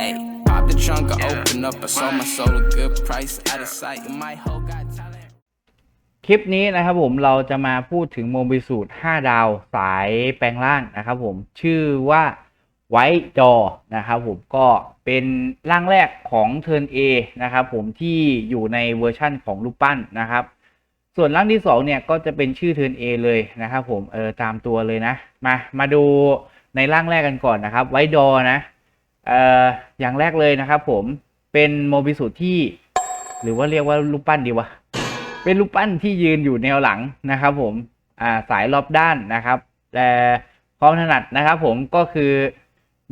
Hey, pop the trunk, I open up, I sold my soul a good price. Out of sight, my hoe got talent. คลิปนี้นะครับผมเราจะมาพูดถึงโมบิสูตร5ดาวสายแปลงร่างนะครับผมชื่อว่าไวจอนะครับผมก็เป็นร่างแรกของเทิร์น A นะครับผมที่อยู่ในเวอร์ชั่นของรูปปั้นนะครับ ส่วนร่างที่2เนี่ยก็จะเป็นชื่อเทิร์น A เลยนะครับผมเออตามตัวเลยนะ มามาดูในร่างแรกกันก่อนนะครับ ไวดอนะเอย่างแรกเลยนะครับผมเป็นโมบิสูที่ หรือว่าเรียกว่ารูปปั้นดีวะ เป็นรูปปั้นที่ยืนอยู่แนวหลังนะครับผมาสายรอบด้านนะครับแต่ความถนัดนะครับผมก็คือ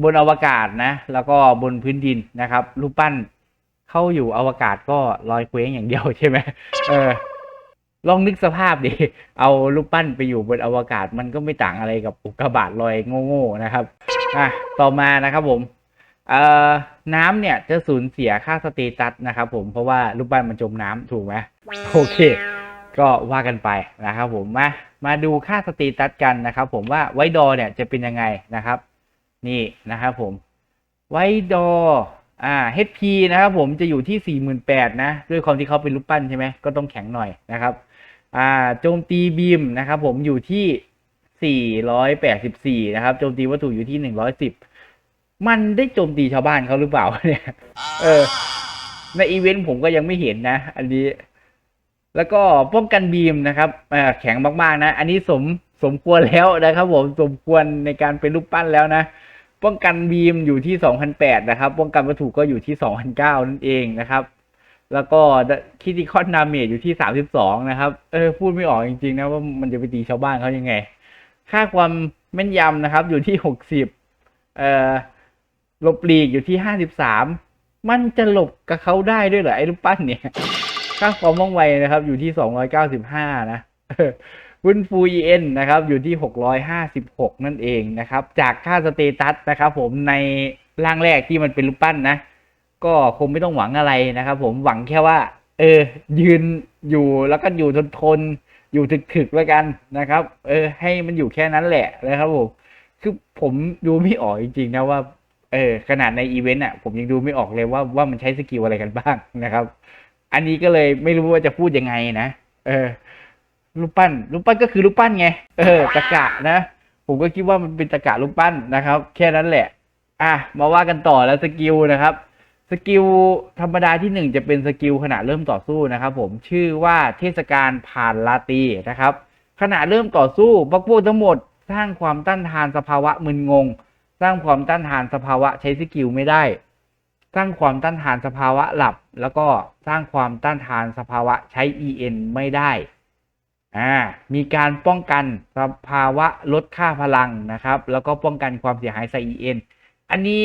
บนอวกาศนะ แล้วก็บนพื้นดินนะครับรูปปั้นเข้าอยู่อวกาศก็ลอยเคว้งอย่างเดียวใช่ไหมเออ ลองนึกสภาพดิ เอารูปปั้นไปอยู่บนอวกาศมันก็ไม่ต่างอะไรกับอุกกาบาตลอยโง่ๆนะครับ อะ ต่อมานะครับผม เอ่อน้ำเนี่ยจะสูญเสียค่าสเตตัสนะครับผมเพราะว่ารูปปั้นมันจมน้ำถูกไหมโอเค ก็ว่ากันไปนะครับผมมามาดูค่าสเตตัสกันนะครับผมว่าไวดอเนี่ยจะเป็นยังไงนะครับ นี่นะครับผมไวดออ่า HP นะครับผมจะอยู่ที่ 48,000นะด้วยความที่เขาเป็นรูปปั้นใช่ไหมก็ต้องแข็งหน่อยนะครับอ่าโจมตีบีมนะครับผมอยู่ที่ 484 นะครับโจมตีวัตถุอยู่ที่ 110 มันได้โจมตีชาวบ้านเขาหรือเปล่าเนี่ย เออ ในอีเวนต์ผมก็ยังไม่เห็นนะ อันนี้ แล้วก็ป้องกันบีมนะครับแข็งมากๆนะ อันนี้สมสมควรแล้วนะครับผม สมควรในการเป็นรูปปั้นแล้วนะ ป้องกันบีมอยู่ที่ 2,008 นะครับ ป้องกันวัตถุก็อยู่ที่ 2,009 นั่นเองนะครับ แล้วก็คิติคอนนามเมจอยู่ที่ 32 นะครับ เออ พูดไม่ออกจริงๆนะว่ามันจะไปตีชาวบ้านเขายังไง ค่าความแม่นยำนะครับ อยู่ที่ 60 เอ่อ หลบหลีกอยู่ที่53มันจะหลบกับเขาได้ด้วยเหรอไอ้รูปปั้นเนี่ย ค่าความว่องไวนะครับ อยู่ที่295นะวุ้นฟูเอ็นนะครับอยู่ที่656นั่นเองนะครับ จากค่าสเตตัสนะครับผมในร่างแรกที่มันเป็นรูปปั้นนะ ก็คงไม่ต้องหวังอะไรนะครับ ผมหวังแค่ว่า เออ ยืนอยู่แล้วก็อยู่ทนทนอยู่ถึกๆแล้วกันนะครับ เออ ให้มันอยู่แค่นั้นแหละนะครับผมคือผมดูไม่ออกจริงๆนะว่า เออขนาดในอีเวนต์อะผมยังดูไม่ออกเลยว่าว่ามันใช้สกิลอะไรกันบ้างนะครับ อันนี้ก็เลยไม่รู้ว่าจะพูดยังไงนะ เออรูปปั้นรูปปั้นก็คือรูปปั้นไง เออตะกะนะ ผมก็คิดว่ามันเป็นตะกะรูปปั้นนะครับ แค่นั้นแหละ อะมาว่ากันต่อแล้วสกิลนะครับสกิลธรรมดาที่หนึ่งจะเป็นสกิลขณะเริ่มต่อสู้นะครับผมชื่อว่าเทศกาลผ่านลาตีนะครับ ขณะเริ่มต่อสู้พวกพวกทั้งหมดสร้างความต้านทานสภาวะมึนงง สร้างความต้านทานสภาวะใช้สกิลไม่ได้ สร้างความต้านทานสภาวะหลับ แล้วก็สร้างความต้านทานสภาวะใช้ EN ไม่ได้อ่ามีการป้องกันสภาวะลดค่าพลังนะครับ แล้วก็ป้องกันความเสียหายใส่ EN อันนี้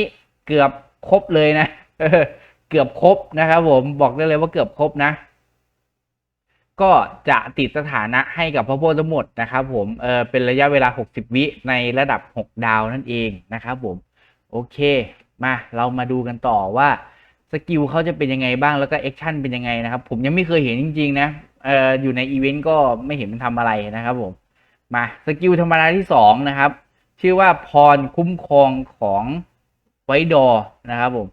เกือบครบเลยนะเออเกือบครบนะครับผมบอกได้เลยว่าเกือบครบนะ ก็จะติดสถานะให้กับพระโพธิ์ทั้งหมดนะครับผมเออเป็นระยะเวลา 60 วิในระดับ 6 ดาวนั่นเองนะครับผมโอเคมาเรามาดูกันต่อว่าสกิลเขาจะเป็นยังไงบ้างแล้วก็แอคชั่นเป็นยังไงนะครับ ผมยังไม่เคยเห็นจริง ๆ นะเอออยู่ในอีเวนต์ก็ไม่เห็นมันทำอะไรนะครับผมมาสกิลธรรมดาที่สองนะครับ ชื่อว่าพรคุ้มครองของไวดอนะครับผม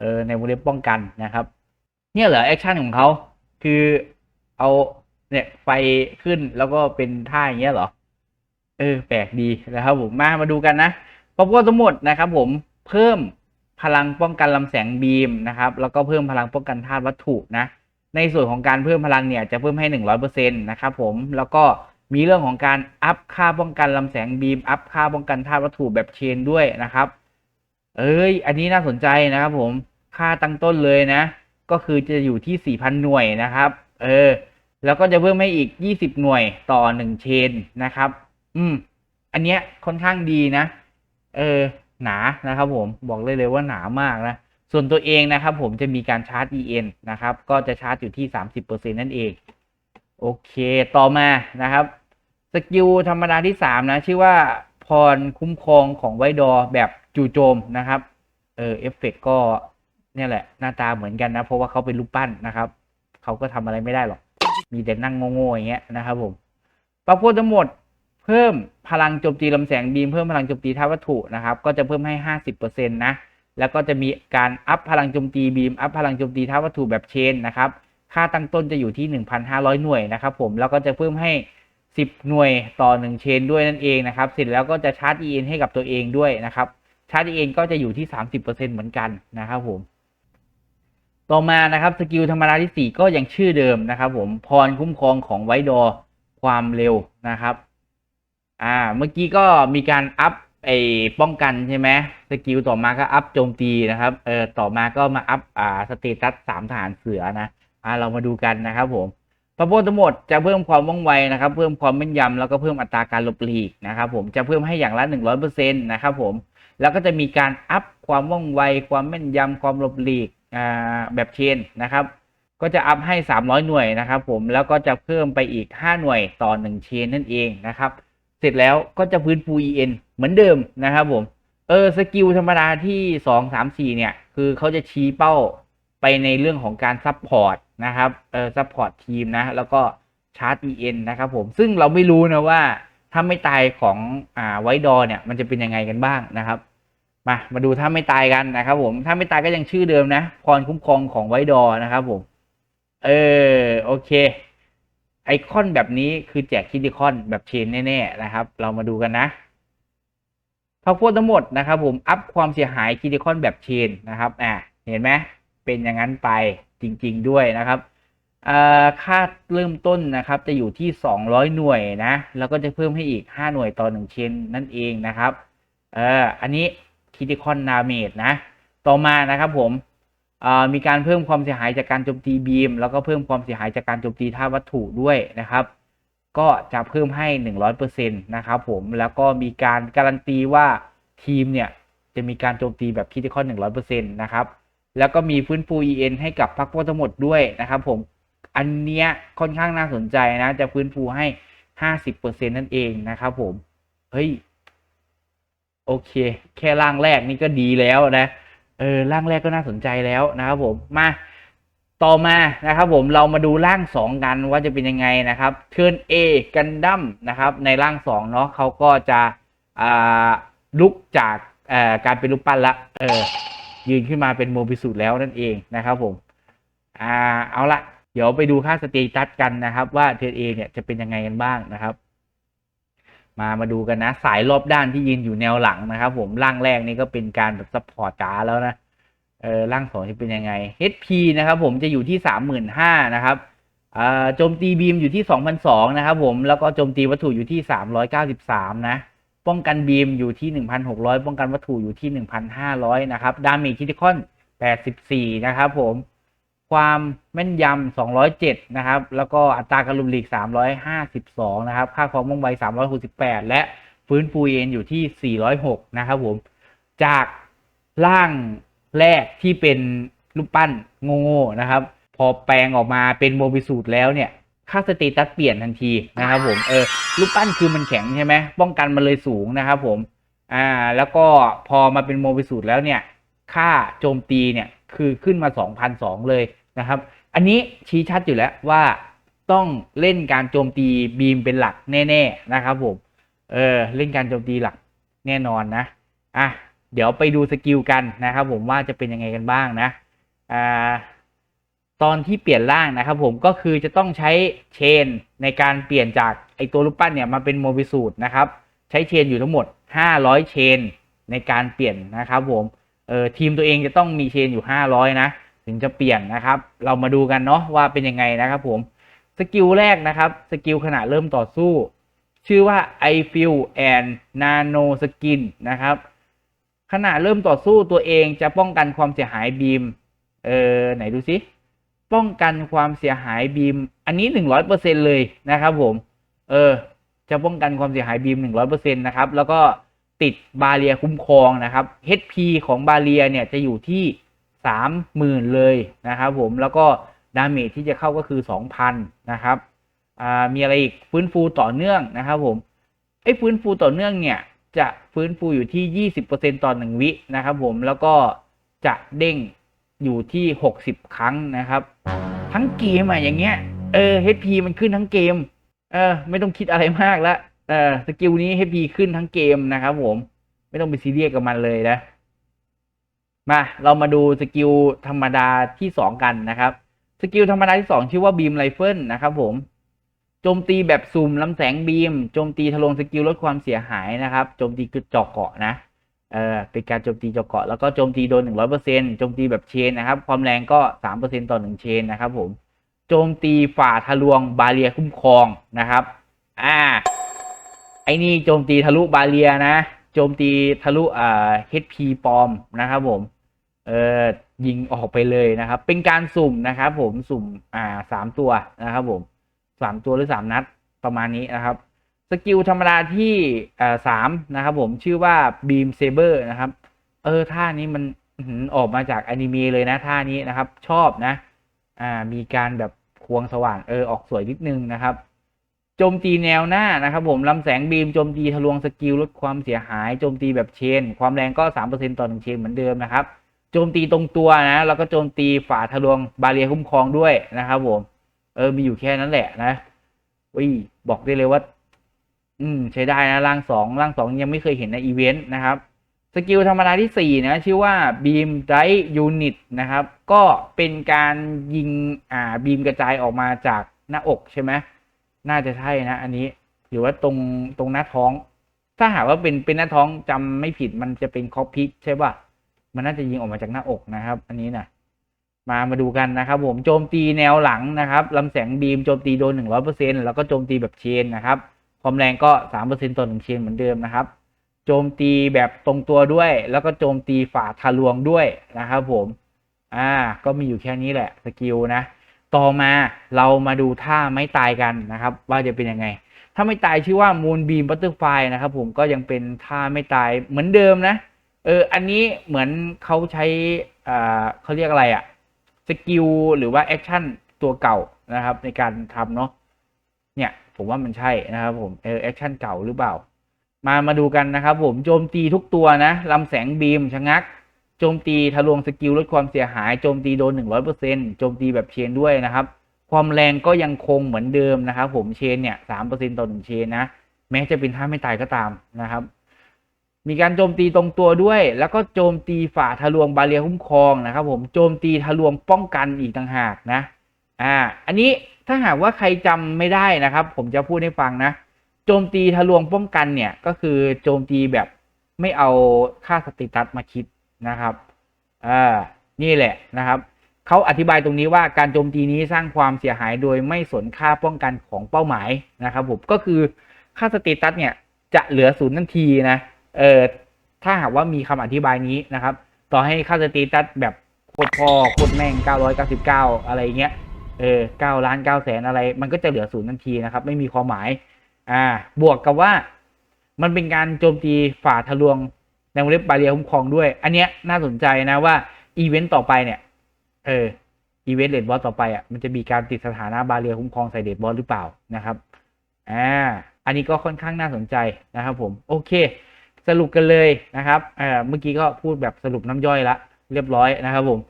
เออในวงเล็บป้องกันนะครับ เนี่ยเหรอแอคชั่นของเขาคือ เอาเนี่ยไฟขึ้นแล้วก็เป็นท่าอย่างเงี้ยเหรอ เออ แปลกดีนะครับผมมามาดูกันนะพบว่าทั้งหมดนะครับ ผมเพิ่มพลังป้องกันลำแสงบีมนะครับ แล้วก็เพิ่มพลังป้องกันธาตุวัตถุนะ ในส่วนของการเพิ่มพลังเนี่ยจะเพิ่มให้หนึ่งร้อยเปอร์เซ็นต์นะครับผมแล้วก็มีเรื่องของการอัพค่าป้องกันลำแสงบีม อัพค่าป้องกันธาตุวัตถุแบบเชนด้วยนะครับ เอ้ย อันนี้น่าสนใจนะครับผม ค่าตั้งต้นเลยนะ ก็คือจะอยู่ที่ 4,000 หน่วยนะครับ เออ แล้วก็จะเพิ่มให้อีก 20 หน่วยต่อ 1 เชนนะครับ อืม อันเนี้ยค่อนข้างดีนะ เออ หนานะครับผม บอกเลยเลยว่าหนามากนะ ส่วนตัวเองนะครับผมจะมีการชาร์จ EN นะครับ ก็จะชาร์จอยู่ที่ 30%นั่นเอง โอเค ต่อมานะครับ สกิลธรรมดาที่ 3 นะ ชื่อว่าพรคุ้มครองของไวดอแบบจู่โจมนะครับ เออ เอฟเฟกก็เนี่ยแหละ หน้าตาเหมือนกันนะ เพราะว่าเขาเป็นรูปปั้นนะครับ เขาก็ทำอะไรไม่ได้หรอก มีแต่นั่งโง่ๆอย่างเงี้ยนะครับผมปรากฏทั้งหมดเพิ่มพลังโจมตีลำแสงบีมเพิ่มพลังโจมตีท่าตุวัตถุนะครับ ก็จะเพิ่มให้ 50%นะแล้วก็จะมีการอัพพลังโจมตีบีมอัพพลังโจมตีท่าวัตถุแบบเชนนะครับ ค่าตั้งต้นจะอยู่ที่ 1,500 หน่วยนะครับผมแล้วก็จะเพิ่มให้ 10 หน่วยต่อ 1 เชนด้วยนั่นเองนะครับ เสร็จแล้วก็จะชาร์จ EN ให้กับตัวเองด้วยนะครับชาร์จ EN ก็จะอยู่ที่ 30%เหมือนกันนะครับผม ต่อมานะครับสกิลธรรมดาที่ 4 ก็ยังชื่อเดิมนะครับ ผมพรคุ้มครองของไวดอร์ความเร็วนะครับอ่าเมื่อกี้ก็มีการอัพไอ้ป้องกันใช่ไหมสกิลต่อมาก็อัพโจมตีนะครับเออต่อมาก็มาอัพอ่าสเตตัสสามทหารเสือนะอ่าเรามาดูกันนะครับผมพระโพธิ์ทั้งหมดจะเพิ่มความว่องไวนะครับ เพิ่มความแม่นยำแล้วก็เพิ่มอัตราการหลบหลีกนะครับ ผมจะเพิ่มให้อย่างละหนึ่งร้อยเปอร์เซ็นต์นะครับผมแล้วก็จะมีการอัพความว่องไว ความแม่นยำความหลบหลีก แบบเชนนะครับก็จะอัพให้ 300 หน่วยนะครับผมแล้วก็จะเพิ่มไปอีก 5 หน่วยต่อ 1 เชนนั่นเองนะครับ เสร็จแล้วก็จะฟื้นฟู EN เหมือนเดิมนะครับผมเออสกิลธรรมดาที่ 2 3 4 เนี่ย คือเขาจะชี้เป้าไปในเรื่องของการซัพพอร์ตนะครับเออซัพพอร์ตทีมนะ แล้วก็ชาร์จ EN นะครับผมซึ่งเราไม่รู้นะว่าถ้าไม่ตายของอ่าไวดอเนี่ยมันจะเป็นยังไงกันบ้างนะครับ มามาดูถ้าไม่ตายกันนะครับผมถ้าไม่ตายก็ยังชื่อเดิมนะพรคุ้มครองของไวดอนะครับผม เออโอเค ไอคอนแบบนี้คือแจกคิดิคอนแบบเชนแน่ๆนะครับ เรามาดูกันนะพักพวกทั้งหมดนะครับผมอัพความเสียหายคิดิคอนแบบเชนนะครับอ่าเห็นไหมเป็นอย่างนั้นไปจริง ๆด้วยนะครับอ่าค่าเริ่มต้นนะครับ จะอยู่ที่ 200 หน่วยนะ แล้วก็จะเพิ่มให้อีก 5 หน่วยต่อ 1 เชนนั่นเองนะครับเอออันนี้ คิดิคอนนาเมดนะ ต่อมานะครับผมมีการเพิ่มความเสียหายจากการโจมตีบีม แล้วก็เพิ่มความเสียหายจากการโจมตีท่าวัตถุด้วยนะครับ ก็จะเพิ่มให้ 100%นะครับผมแล้วก็มีการการันตีว่าทีมเนี่ยจะมีการโจมตีแบบคิดคอน100%นะครับแล้วก็มีฟื้นฟู EN ให้กับพักพวกทั้งหมดด้วยนะครับผมอันเนี้ยค่อนข้างน่าสนใจนะ จะฟื้นฟูให้ 50%นั่นเองนะครับผมเฮ้ย โอเค แค่ร่างแรกนี่ก็ดีแล้วนะเออร่างแรกก็น่าสนใจแล้วนะครับผมมาต่อมานะครับผมเรามาดูร่างสองกันว่าจะเป็นยังไงนะครับเทิร์นเอกันดั้มนะครับในร่างสองเนาะเขาก็จะอ่าลุกจากอ่อการเป็นรูปปั้นละเออยืนขึ้นมาเป็นโมบิสูตแล้วนั่นเองนะครับผมอ่าเอาละเดี๋ยวไปดูค่าสเตตัสกันนะครับ ว่าเทิร์นเอเนี่ยจะเป็นยังไงกันบ้างนะครับ มามาดูกันนะ สายรอบด้านที่ยืนอยู่แนวหลังนะครับ ผมร่างแรกนี่ก็เป็นการแบบซัพพอร์ตจ๋าแล้วนะเออร่างสองจะเป็นยังไง HP นะครับผมจะอยู่ที่สามหมื่นห้านะครับอ่าโจมตีบีมอยู่ที่สองพันสองนะครับผม แล้วก็โจมตีวัตถุอยู่ที่สามร้อยเก้าสิบสามนะ ป้องกันบีมอยู่ที่หนึ่งพันหกร้อยป้องกันวัตถุอยู่ที่หนึ่งพันห้าร้อยนะครับ ดาเมจคิติคอนแปดสิบสี่นะครับผม ความแม่นยำ 207 นะครับ แล้วก็อัตราการลุมหลีก 352 นะครับ ค่าความว่องไว368 และฟื้นฟูเอ็นอยู่ที่ 406 นะครับผม จากร่างแรกที่เป็นรูปปั้นโง่ๆนะครับ พอแปลงออกมาเป็นโมบิสูตรแล้วเนี่ย ค่าสเตตัสเปลี่ยนทันทีนะครับผม เออ รูปปั้นคือมันแข็งใช่ไหม ป้องกันมันเลยสูงนะครับผม อ่า แล้วก็พอมาเป็นโมบิสูตรแล้วเนี่ย ค่าโจมตีเนี่ยคือขึ้นมา 2,002 เลย นะครับ อันนี้ชี้ชัดอยู่แล้วว่าต้องเล่นการโจมตีบีมเป็นหลักแน่ ๆ นะครับผม เออเล่นการโจมตีหลักแน่นอนนะ อะเดี๋ยวไปดูสกิลกันนะครับผมว่าจะเป็นยังไงกันบ้างนะ อ่าตอนที่เปลี่ยนร่างนะครับผมก็คือจะต้องใช้เชนในการเปลี่ยนจากไอตัวรูปปั้นเนี่ยมาเป็นโมบิสูตนะครับ ใช้เชนอยู่ทั้งหมด 500 เชนในการเปลี่ยนนะครับผมเออทีมตัวเองจะต้องมีเชนอยู่ 500 นะ ถึงจะเปลี่ยนนะครับ เรามาดูกันเนาะว่าเป็นยังไงนะครับผมสกิลแรกนะครับสกิลขณะเริ่มต่อสู้ ชื่อว่า I feel and nano skin นะครับขณะเริ่มต่อสู้ตัวเองจะป้องกันความเสียหายบีมเออไหนดูสิป้องกันความเสียหายบีม อันนี้หนึ่งร้อยเปอร์เซ็นเลยนะครับผม เออ จะป้องกันความเสียหายบีมหนึ่งร้อยเปอร์เซ็นนะครับ แล้วก็ติดบาเรียคุ้มครองนะครับ HP ของบาเรียเนี่ยจะอยู่ที่ สามหมื่นเลยนะครับผมแล้วก็ดาเมจที่จะเข้าก็คือสองพันนะครับมีอะไรอีกฟื้นฟูต่อเนื่องนะครับผมไอ้ฟื้นฟูต่อเนื่องเนี่ยจะฟื้นฟูอยู่ที่ 20%ต่อหนึ่งวินะครับผมแล้วก็จะเด้งอยู่ที่ 60 ครั้งนะครับ ทั้งเกมอะอย่างเงี้ยเออ HP มันขึ้นทั้งเกมเออไม่ต้องคิดอะไรมากละเออสกิลนี้ HP ขึ้นทั้งเกมนะครับผมไม่ต้องไปซีเรียสกับมันเลยนะ มาเรามาดูสกิลธรรมดาที่สองกันนะครับ สกิลธรรมดาที่สองชื่อว่าบีมไรเฟิลนะครับผมโจมตีแบบซูมลำแสงบีมโจมตีทะลวงสกิลลดความเสียหายนะครับโจมตีคือเจาะเกาะนะเออเป็นการโจมตีเจาะเกาะแล้วก็โจมตีโดนหนึ่งร้อยเปอร์เซ็นโจมตีแบบเชนนะครับ ความแรงก็สามเปอร์เซ็นต่อหนึ่งเชนนะครับผมโจมตีฝ่าทะลวงบาเรียคุ้มครองนะครับอ่าไอ้นี่โจมตีทะลุบาเรียนะ โจมตีทะลุอ่า HP ปลอมนะครับผมเออยิงออกไปเลยนะครับ เป็นการสุ่มนะครับผมสุ่มอ่าสามตัวนะครับผมสามตัวหรือสามนัดประมาณนี้นะครับสกิลธรรมดาที่อ่าสามนะครับผมชื่อว่าบีมเซเบอร์นะครับ เออท่านี้มันออหือออกมาจากอนิเมะเลยนะท่านี้นะครับ ชอบนะ อ่ามีการแบบควงสว่างเออออกสวยนิดนึงนะครับ โจมตีแนวหน้านะครับผมลำแสงบีมโจมตีทะลวงสกิลลดความเสียหายโจมตีแบบเชน ความแรงก็สามเปอร์เซ็นต่อหนึ่งเชนเหมือนเดิมนะครับโจมตีตรงตัวนะ แล้วก็โจมตีฝาทะลวงบาเรียคุ้มครองด้วยนะครับผม เออ มีอยู่แค่นั้นแหละนะวิบอกได้เลยว่า อืม ใช้ได้นะร่างสองร่างสองยังไม่เคยเห็นในอีเวนต์นะครับ สกิลธรรมดาที่สี่นะ ชื่อว่าบีมไดยูนิตนะครับ ก็เป็นการยิงอ่าบีมกระจายออกมาจากหน้าอกใช่ไหม น่าจะใช่นะ อันนี้หรือว่าตรงตรงหน้าท้อง ถ้าหากว่าเป็นเป็นหน้าท้องจำไม่ผิดมันจะเป็นคอปพิกใช่ป่ะมันน่าจะยิงออกมาจากหน้าอกนะครับ อันนี้นะมามาดูกันนะครับ ผมโจมตีแนวหลังนะครับลำแสงบีมโจมตีโดนหนึ่งร้อยเปอร์เซ็นแล้วก็โจมตีแบบเชนนะครับความแรงก็สามเปอร์เซ็นต่อหนึ่งเชนเหมือนเดิมนะครับ โจมตีแบบตรงตัวด้วย แล้วก็โจมตีฝ่าทะลวงด้วยนะครับ ผม อ่า ก็มีอยู่แค่นี้แหละสกิลนะ ต่อมาเรามาดูท่าไม่ตายกันนะครับ ว่าจะเป็นยังไง ถ้าไม่ตายชื่อว่ามูนบีมบัตเตอร์ไฟนะครับ ผมก็ยังเป็นท่าไม่ตายเหมือนเดิมนะ เอออันนี้เหมือนเขาใช้อ่าเขาเรียกอะไรอะสกิลหรือว่าแอคชั่นตัวเก่านะครับ ในการทำเนาะเนี่ย ผมว่ามันใช่นะครับผมเออแอคชั่นเก่าหรือเปล่า มามาดูกันนะครับผมโจมตีทุกตัวนะลำแสงบีมชะงัก โจมตีทะลวงสกิลลดความเสียหาย โจมตีโดนหนึ่งร้อยเปอร์เซ็นโจมตีแบบเชนด้วยนะครับ ความแรงก็ยังคงเหมือนเดิมนะครับ ผมเชนเนี่ยสามเปอร์เซ็นต่อหนึ่งเชนนะ แม้จะเป็นท่าไม่ตายก็ตามนะครับ มีการโจมตีตรงตัวด้วย แล้วก็โจมตีฝ่าทะลวงบาเรียคุ้มครองนะครับ ผมโจมตีทะลวงป้องกันอีกต่างหากนะ อ่า อันนี้ถ้าหากว่าใครจำไม่ได้นะครับ ผมจะพูดให้ฟังนะ โจมตีทะลวงป้องกันเนี่ยก็คือโจมตีแบบไม่เอาค่าสติตัสมาคิด นะครับอ่านี่แหละนะครับเขาอธิบายตรงนี้ว่าการโจมตีนี้สร้างความเสียหายโดยไม่สนค่าป้องกันของเป้าหมายนะครับผมก็คือค่าสเตตัสเนี่ยจะเหลือศูนย์ทันทีนะเออถ้าหากว่ามีคำอธิบายนี้นะครับ ต่อให้ค่าสเตตัสแบบโคตรพ่อโคตรแม่ง 999 อะไรเงี้ยเออ9ล้าน9แสนอะไร มันก็จะเหลือศูนย์ทันทีนะครับ ไม่มีความหมาย อ่า บวกกับว่ามันเป็นการโจมตีฝ่าทะลวง ในวงเล็บบาเรียคุ้มครองด้วย อันเนี้ยน่าสนใจนะว่าอีเวนต์ต่อไปเนี่ย เอออีเวนต์เดดบอสต่อไปอะมันจะมีการติดสถานะบาเรียคุ้มครองใส่เดดบอสหรือเปล่านะครับอ่าอันนี้ก็ค่อนข้างน่าสนใจนะครับผมโอเค สรุปกันเลยนะครับเอ่อเมื่อกี้ก็พูดแบบสรุปน้ำย่อยละเรียบร้อยนะครับผม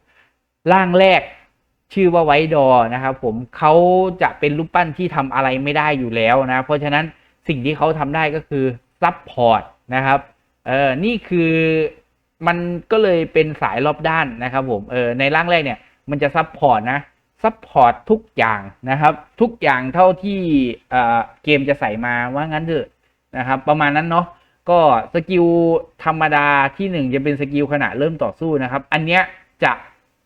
ร่างแรกชื่อว่าไวดอนะครับผมเขาจะเป็นรูปปั้นที่ทำอะไรไม่ได้อยู่แล้วนะ เพราะฉะนั้นสิ่งที่เขาทำได้ก็คือซับพอร์ตนะครับ เออนี่คือมันก็เลยเป็นสายรอบด้านนะครับผมเออในร่างแรกเนี่ยมันจะซับพอร์ตนะซัพพอร์ตทุกอย่างนะครับ ทุกอย่างเท่าที่เออเกมจะใส่มาว่างั้นเถอะนะครับ ประมาณนั้นเนาะก็สกิลธรรมดาที่หนึ่งจะเป็นสกิลขณะเริ่มต่อสู้นะครับ อันเนี้ยจะ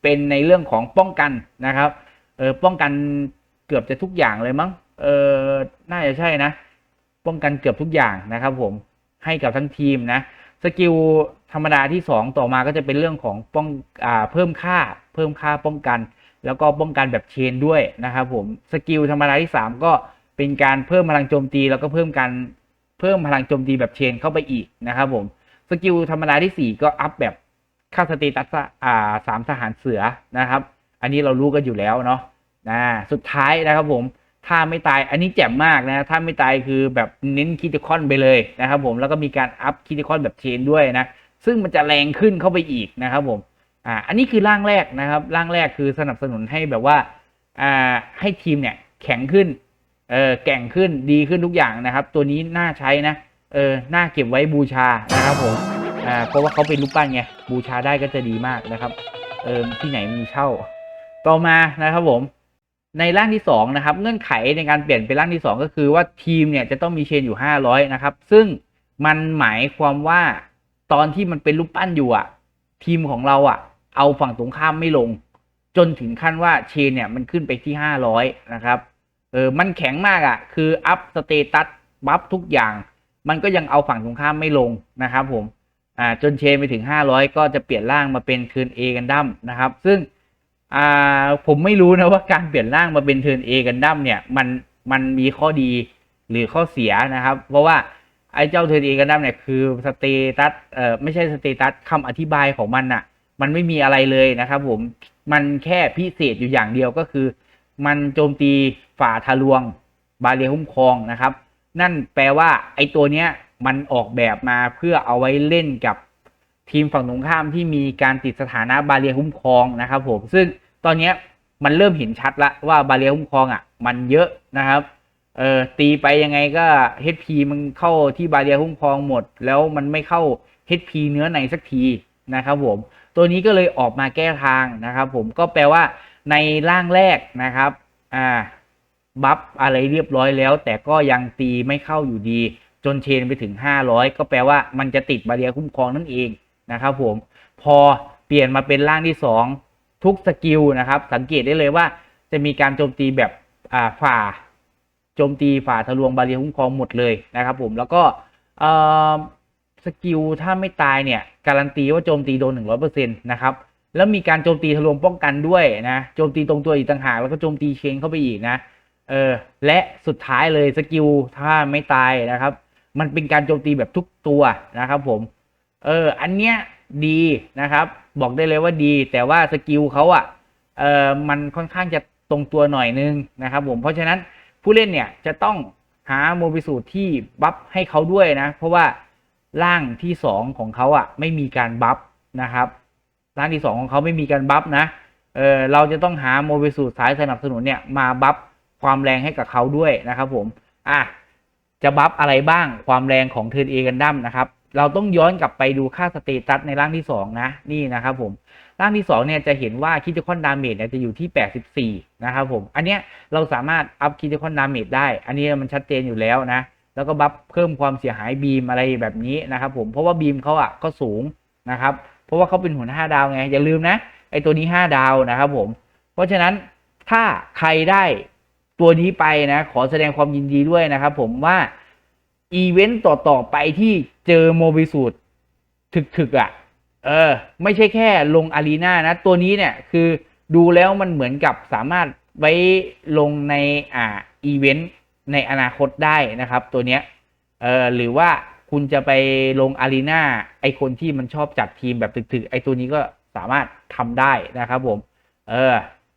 เป็นในเรื่องของป้องกันนะครับเออป้องกันเกือบจะทุกอย่างเลยมั้งเออน่าจะใช่นะ ป้องกันเกือบทุกอย่างนะครับผม ให้กับทั้งทีมนะสกิลธรรมดาที่สองต่อมาก็จะเป็นเรื่องของป้องอ่าเพิ่มค่า เพิ่มค่าป้องกัน แล้วก็ป้องกันแบบเชนด้วยนะครับผมสกิลธรรมดาที่สามก็เป็นการเพิ่มพลังโจมตี แล้วก็เพิ่มการเพิ่มพลังโจมตีแบบเชนเข้าไปอีกนะครับผมสกิลธรรมดาที่สี่ก็อัพแบบค่าสเตตัสอ่าสามทหารเสือนะครับ อันนี้เรารู้กันอยู่แล้วเนาะนะสุดท้ายนะครับผม ถ้าไม่ตายอันนี้แจ่มมากนะถ้าไม่ตายคือแบบเน้นคิติคอนไปเลยนะครับผมแล้วก็มีการอัพคิติคอนแบบเชนด้วยนะ ซึ่งมันจะแรงขึ้นเข้าไปอีกนะครับผมอ่าอันนี้คือร่างแรกนะครับ ร่างแรกคือสนับสนุนให้แบบว่าอ่าให้ทีมเนี่ยแข็งขึ้นเออแก่งขึ้นดีขึ้นทุกอย่างนะครับ ตัวนี้น่าใช้นะเออน่าเก็บไว้บูชานะครับผมออ่าเพราะว่าเขาเป็นรูปปั้นไงบูชาได้ก็จะดีมากนะครับเออที่ไหนมีเช่า ต่อมานะครับผม ในร่างที่สองนะครับเงื่อนไขในการเปลี่ยนเป็นร่างที่สองก็คือว่าทีมเนี่ยจะต้องมีเชนอยู่ห้าร้อยนะครับ ซึ่งมันหมายความว่าตอนที่มันเป็นรูปปั้นอยู่อะทีมของเราอะเอาฝั่งตรงข้ามไม่ลง จนถึงขั้นว่าเชนเนี่ยมันขึ้นไปที่ห้าร้อยนะครับเออมันแข็งมากอะ่ะคืออัพสเตตัสบัฟทุกอย่าง มันก็ยังเอาฝั่งตรงข้ามไม่ลงนะครับผมอ่าจนเชนไปถึงห้าร้อยก็จะเปลี่ยนร่างมาเป็นเทิร์นเอกันดั้มนะครับ ซึ่ง อ่าผมไม่รู้นะว่าการเปลี่ยนร่างมาเป็นเทิร์นเอกันดั้มเนี่ยมันมันมีข้อดีหรือข้อเสียนะครับ เพราะว่าไอ้เจ้าเทิร์นเอกันดั้มเนี่ยคือสเตตัสเอ่อไม่ใช่สเตตัสคำอธิบายของมันอะมันไม่มีอะไรเลยนะครับผมมันแค่พิเศษอยู่อย่างเดียวก็คือ มันโจมตีฝ่าทะลวงบาเรียหุ้มครองนะครับ นั่นแปลว่าไอ้ตัวเนี้ยมันออกแบบมาเพื่อเอาไว้เล่นกับ ทีมฝั่งตรงข้ามที่มีการติดสถานะบาเรียหุ้มครองนะครับผมซึ่งตอนนี้มันเริ่มเห็นชัดละว่าบาเรียหุ้มครองอะมันเยอะนะครับเออตีไปยังไงก็ HP มันเข้าที่บาเรียหุ้มครองหมด แล้วมันไม่เข้า HP เนื้อในสักทีนะครับผมตัวนี้ก็เลยออกมาแก้ทางนะครับผมก็แปลว่าในร่างแรกนะครับอ่าบัฟอะไรเรียบร้อยแล้ว แต่ก็ยังตีไม่เข้าอยู่ดี จนเชนไปถึง 500 ก็แปลว่ามันจะติดบาเรียคุ้มครองนั่นเอง นะครับผมพอเปลี่ยนมาเป็นร่างที่ 2 ทุกสกิลนะครับ สังเกตได้เลยว่าจะมีการโจมตีแบบฝ่าโจมตีฝ่าทะลวงบาเรียคุ้มครองหมดเลยนะครับ ผมแล้วก็สกิลถ้าไม่ตายเนี่ยการันตีว่าโจมตีโดน 100%นะครับแล้วมีการโจมตีทะลวงป้องกันด้วยนะโจมตีตรงตัวอีกต่างหากแล้วก็โจมตีเชนเข้าไปอีกนะเออและสุดท้ายเลยสกิลถ้าไม่ตายนะครับ มันเป็นการโจมตีแบบทุกตัวนะครับผม เออ อันเนี้ยดีนะครับ บอกได้เลยว่าดี แต่ว่าสกิลเขาอะ่ะ เออมันค่อนข้างจะตรงตัวหน่อยนึงนะครับ ผม เพราะฉะนั้นผู้เล่นเนี่ยจะต้องหาโมบิสูตรที่บัฟให้เขาด้วยนะ เพราะว่าร่างที่สองของเขาอะ่ะ ไม่มีการบัฟนะครับร่างที่สองของเขาไม่มีการบัฟนะ เออเราจะต้องหาโมบิสูตรสายสนับสนุนเนี่ยมาบัฟความแรงให้กับเขาด้วยนะครับ ผม อะจะบัฟอะไรบ้างความแรงของเทิร์นเอกันดั้มนะครับ เราต้องย้อนกลับไปดูค่าสเตตัสในร่างที่ 2 นะ นี่นะครับผม ร่างที่ 2 เนี่ยจะเห็นว่าคิ t คอนดาเมจเนี่ยจะอยู่ที่ 84 นะครับผม อันเนี้ยเราสามารถอัพคิ t คอนดาเมจได้ อันนี้มันชัดเจนอยู่แล้วนะ แล้วก็บัฟเพิ่มความเสียหายบีมอะไรแบบนี้นะครับผม เพราะว่าบีมเขาอะก็สูงนะครับ เพราะว่าเขาเป็นหัวหน้าดาวไง อย่าลืมนะ ไอตัวนี้ 5 ดาวนะครับผม เพราะฉะนั้นถ้าใครได้ตัวนี้ไปนะ ขอแสดงความยินดีด้วยนะครับผมว่า อีเวนต์ต่อ ๆ ไปที่เจอโมบิสูตรถึก ๆอะ เออ ไม่ใช่แค่ลงอารีนานะ ตัวนี้เนี่ยคือดูแล้วมันเหมือนกับสามารถไว้ลงในอ่าอีเวนต์ในอนาคตได้นะครับ ตัวเนี้ยเออหรือว่าคุณจะไปลงอารีนาไอคนที่มันชอบจัดทีมแบบถึกๆ ไอตัวนี้ก็สามารถทำได้นะครับผม เออ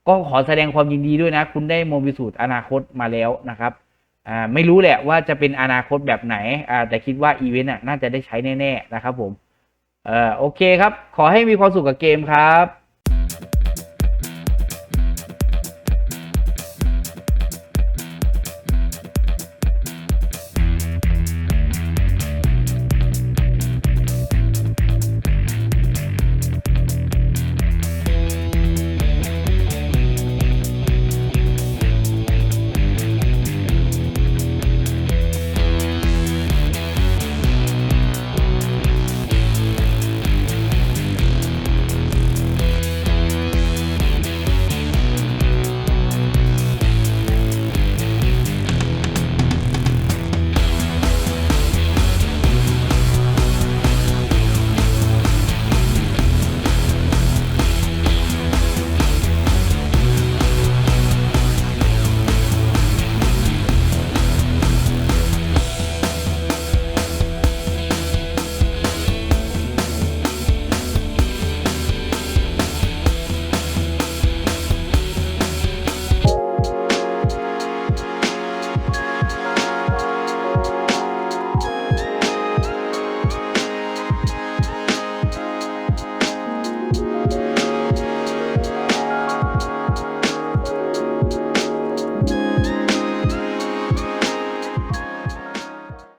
ก็ขอแสดงความยินดีด้วยนะ คุณได้โมบิสูตรอนาคตมาแล้วนะครับ อ่าไม่รู้แหละว่าจะเป็นอนาคตแบบไหนอ่าแต่คิดว่าอีเวนต์น่ะน่าจะได้ใช้แน่ๆนะครับผมเออโอเคครับ ขอให้มีความสุขกับเกมครับ